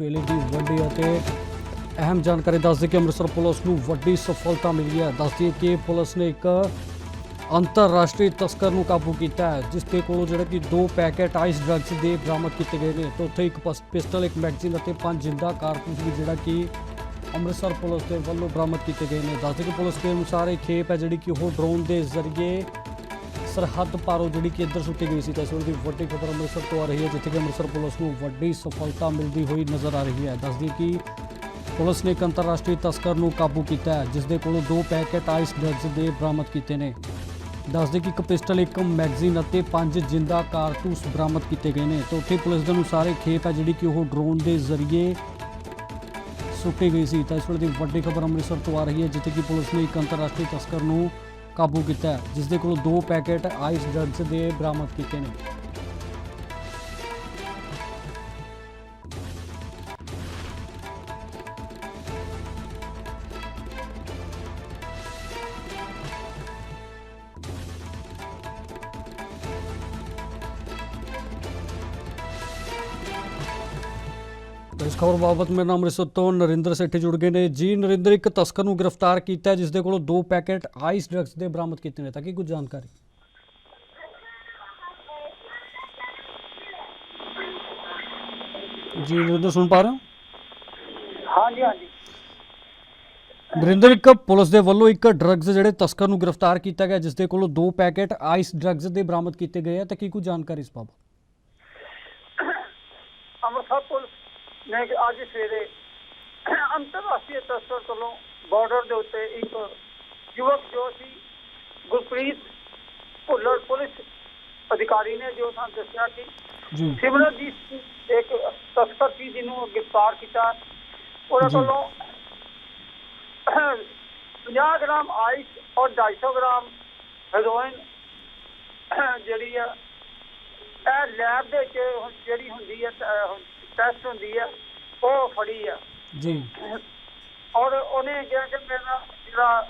ਵੇਲੇ ਦੀ ਵੱਡੀ ਅਤੇ ਅਹਿਮ ਜਾਣਕਾਰੀ ਦੱਸਦੇ ਕਿ ਅੰਮ੍ਰਿਤਸਰ ਪੁਲਿਸ ਨੂੰ ਵੱਡੀ ਸਫਲਤਾ ਮਿਲੀ ਹੈ। ਦੱਸਦੀ ਕਿ ਪੁਲਿਸ ਨੇ ਇੱਕ ਅੰਤਰਰਾਸ਼ਟਰੀ ਤਸਕਰ ਨੂੰ ਕਾਬੂ ਕੀਤਾ ਹੈ, ਜਿਸ ਦੇ ਕੋਲੋਂ ਜਿਹੜਾ ਕਿ ਦੋ ਪੈਕੇਟ ਆਈਸ ਡਰੱਗਸ ਦੇ ਬਰਾਮਦ ਕੀਤੇ ਗਏ ਨੇ। ਤੇ ਉੱਥੇ ਇੱਕ ਪਸ- ਪਿਸਟਲ, ਇੱਕ ਮੈਗਜ਼ੀਨ ਅਤੇ ਪੰਜ ਜਿੰਦਾ ਕਾਰਤੂਸ ਵੀ ਜਿਹੜਾ ਕਿ ਅੰਮ੍ਰਿਤਸਰ ਪੁਲਿਸ ਦੇ ਵੱਲੋਂ ਬਰਾਮਦ ਕੀਤੇ ਗਏ ਨੇ। ਦੱਸਦੇ ਕਿ ਪੁਲਿਸ ਦੇ ਅਨੁਸਾਰ ਇਹ ਖੇਪ ਹੈ ਜਿਹੜੀ ਕਿ ਉਹ ਡਰੋਨ ਦੇ ਜ਼ਰੀਏ ਸਰਹੱਦ ਪਾਰੋਂ ਜਿਹੜੀ ਕਿ ਇੱਧਰ ਸੁੱਟੀ ਗਈ ਸੀ, ਤਾਂ ਇਸ ਵੇਲੇ ਦੀ ਵੱਡੀ ਖਬਰ ਅੰਮ੍ਰਿਤਸਰ ਤੋਂ ਆ ਰਹੀ ਹੈ, ਜਿੱਥੇ ਕਿ ਅੰਮ੍ਰਿਤਸਰ ਪੁਲਿਸ ਨੂੰ ਵੱਡੀ ਸਫਲਤਾ ਮਿਲਦੀ ਹੋਈ ਨਜ਼ਰ ਆ ਰਹੀ ਹੈ। ਦੱਸਦੀ ਕਿ ਪੁਲਿਸ ਨੇ ਇੱਕ ਅੰਤਰਰਾਸ਼ਟਰੀ ਤਸਕਰ ਨੂੰ ਕਾਬੂ ਕੀਤਾ ਹੈ ਜਿਸ ਦੇ ਕੋਲੋਂ ਦੋ ਪੈਕੇਟ ਆਈਸ ਡਰੱਗਸ ਦੇ ਬਰਾਮਦ ਕੀਤੇ ਨੇ। ਦੱਸਦੇ ਕਿ ਇੱਕ ਪਿਸਟਲ, ਇੱਕ ਮੈਗਜ਼ੀਨ ਅਤੇ ਪੰਜ ਜਿੰਦਾ ਕਾਰਤੂਸ ਬਰਾਮਦ ਕੀਤੇ ਗਏ ਨੇ। ਤੇ ਉੱਥੇ ਪੁਲਿਸ ਦੇ ਅਨੁਸਾਰ ਇਹ ਖੇਪ ਹੈ ਜਿਹੜੀ ਕਿ ਉਹ ਡਰੋਨ ਦੇ ਜ਼ਰੀਏ ਸੁੱਟੀ ਗਈ ਸੀ। ਤਾਂ ਇਸ ਵੇਲੇ ਦੀ ਵੱਡੀ ਖਬਰ ਅੰਮ੍ਰਿਤਸਰ ਤੋਂ ਆ ਰਹੀ ਹੈ, ਜਿੱਥੇ ਕਿ ਪੁਲਿਸ ਨੇ ਇੱਕ ਅੰਤਰਰਾਸ਼ਟਰੀ ਤਸਕਰ ਨੂੰ ਕਾਬੂ ਕੀਤਾ ਹੈ ਜਿਸ ਦੇ ਕੋਲੋਂ ਦੋ ਪੈਕੇਟ ਆਈਸ ਡਰੱਗਸ ਦੇ ਬਰਾਮਦ ਕੀਤੇ ਨੇ। ਤਾਂ ਇਸ ਖਬਰ ਬਾਬਤ ਮੇਰੇ ਨਾਲ ਅੰਮ੍ਰਿਤਸਰ ਤੋਂ ਨਰਿੰਦਰ ਸੇਠੀ ਜੁੜ ਗਏ ਨੇ। ਜੀ ਨਰਿੰਦਰ ਇੱਕ ਤਸਕਰ ਨੂੰ ਗ੍ਰਿਫਤਾਰ ਕੀਤਾ ਜਿਸ ਦੇ ਕੋਲੋਂ ਦੋ ਪੈਕੇਟ ਆਈਸ ਡਰੱਗਸ ਦੇ ਬਰਾਮਦ ਕੀਤੇ ਨੇ। ਤਾਂ ਕੀ ਕੁਝ ਜਾਣਕਾਰੀ? ਜੀ ਨਰਿੰਦਰ ਸੁਣ ਪਾ ਰਹੇ ਹੋ? ਹਾਂਜੀ ਹਾਂਜੀ। ਨਰਿੰਦਰ ਇੱਕ ਪੁਲਿਸ ਦੇ ਵੱਲੋਂ ਇੱਕ ਡਰੱਗਸ ਜਿਹੜੇ ਤਸਕਰ ਨੂੰ ਗ੍ਰਿਫਤਾਰ ਕੀਤਾ ਗਿਆ ਜਿਸ ਦੇ ਕੋਲੋਂ ਦੋ ਪੈਕੇਟ ਆਈਸ ਡਰੱਗਸ ਦੇ ਬਰਾਮਦ ਕੀਤੇ ਗਏ ਆ। ਤਾਂ ਕੀ ਕੁਝ ਜਾਣਕਾਰੀ ਇਸ ਬਾਬਤ? ਅੰਮ੍ਰਿਤਸਰ ਪੁਲਿਸ ਨੇ ਅੱਜ ਸਵੇਰੇ ਅੰਤਰਰਾਸ਼ਟਰੀ ਤਸਕਰ ਕੋਲੋਂ ਬਾਰਡਰ ਦੇ ਉੱਤੇ ਇੱਕ ਯੁਵਕ ਜੋ ਸੀ ਗੁਰਪ੍ਰੀਤ ਭੁੱਲਰ ਪੁਲਿਸ ਅਧਿਕਾਰੀ ਨੇ ਜੋ ਸਾਨੂੰ ਦੱਸਿਆ ਕਿ ਜੀ ਸਿਮਰਨਜੀਤ ਇੱਕ ਤਸਕਰ ਸੀ ਜਿਹਨੂੰ ਗ੍ਰਿਫਤਾਰ ਕੀਤਾ ਉਹਨਾਂ। ਕੋਲੋਂ 50 ਗ੍ਰਾਮ ਆਈਸ ਔਰ 250 ਗ੍ਰਾਮ ਹੈਰੋਇਨ ਜਿਹੜੀ ਆ ਇਹ ਲੈਬ ਦੇ ਵਿੱਚ ਜਿਹੜੀ ਹੁੰਦੀ ਹੈ ਟੈਸਟ ਹੁੰਦੀ ਹੈ ਉਹ ਫੜੀ ਆ। ਜੀ। ਔਰ ਉਹਨੇ ਕਿਹਾ ਕਿ ਮੇਰਾ ਜਿਹੜਾ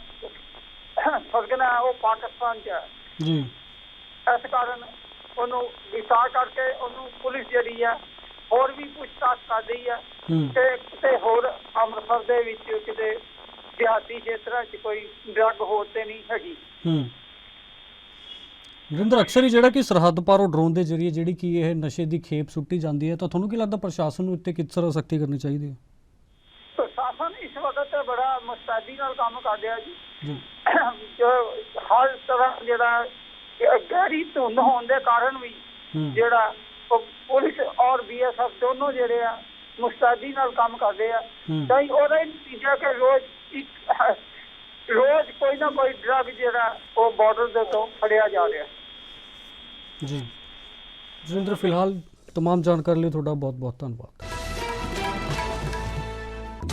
ਫਰਗਨਾ ਉਹ ਪਾਕਿਸਤਾਨ ਚ ਹੈ ਜੀ। ਇਸ ਕਾਰਨ ਉਹਨੂੰ ਵਿਸਾਰ ਕਰਕੇ ਉਹਨੂੰ ਪੁਲਿਸ ਜਿਹੜੀ ਆ ਹੋਰ ਵੀ ਪੁੱਛਤਾਛ ਕਰ ਰਹੀ ਆ ਤੇ ਕਿਤੇ ਹੋਰ ਅੰਮ੍ਰਿਤਸਰ ਦੇ ਵਿੱਚ ਕਿਤੇ ਦਿਹਾਤੀ ਖੇਤਰਾਂ 'ਚ ਕੋਈ ਡਰੱਗ ਹੋਰ ਤੇ ਨਹੀਂ ਹੈਗੀ। ਹੂੰ। ਨਰਿੰਦਰ ਅਕਸਰ ਹੀ ਜਿਹੜਾ ਕਿ ਸਰਹੱਦ ਪਾਰੋਂ ਡਰੋਨ ਦੇ ਜ਼ਰੀਏ ਜਿਹੜੀ ਕਿ ਇਹ ਨਸ਼ੇ ਦੀ ਖੇਪ ਸੁੱਟੀ ਜਾਂਦੀ ਹੈ ਤਾਂ ਤੁਹਾਨੂੰ ਕੀ ਲੱਗਦਾ ਪ੍ਰਸ਼ਾਸਨ ਨੂੰ ਇੱਥੇ ਕਿਸ ਤਰ੍ਹਾਂ ਸਖਤੀ ਕਰਨੀ ਚਾਹੀਦੀ ਹੈ? ਪ੍ਰਸ਼ਾਸਨ ਇਸ ਵਕਤ ਬੜਾ ਮੁਸਤੈਦੀ ਨਾਲ ਕੰਮ ਕਰ ਰਿਹਾ ਜੀ। ਜੀ। ਹਰ ਤਰ੍ਹਾਂ ਜਿਹੜਾ ਗਹਿਰੀ ਧੁੰਦ ਹੋਣ ਦੇ ਕਾਰਨ ਵੀ ਜਿਹੜਾ ਪੁਲਿਸ ਔਰ ਬੀਐਸਐਫ ਦੋਨੋਂ ਜਿਹੜੇ ਆ ਮੁਸਤੈਦੀ ਨਾਲ ਕੰਮ ਕਰਦੇ ਆ। ਹੂੰ। ਤਾਂ ਉਹਦਾ ਹੀ ਨਤੀਜਾ ਕਿ ਰੋਜ਼ ਇੱਕ ਰੋਜ਼ ਕੋਈ ਨਾ ਕੋਈ ਡਰਗ ਜਿਹੜਾ ਉਹ ਬਾਰਡਰ ਦੇ ਤੋਂ ਫੜਿਆ ਜਾ ਰਿਹਾ। ਜੀ ਜਰਿੰਦਰ ਫਿਲਹਾਲ तमाम ਜਾਣਕਾਰੀ ਲਈ ਤੁਹਾਡਾ ਬਹੁਤ ਬਹੁਤ ਧੰਨਵਾਦ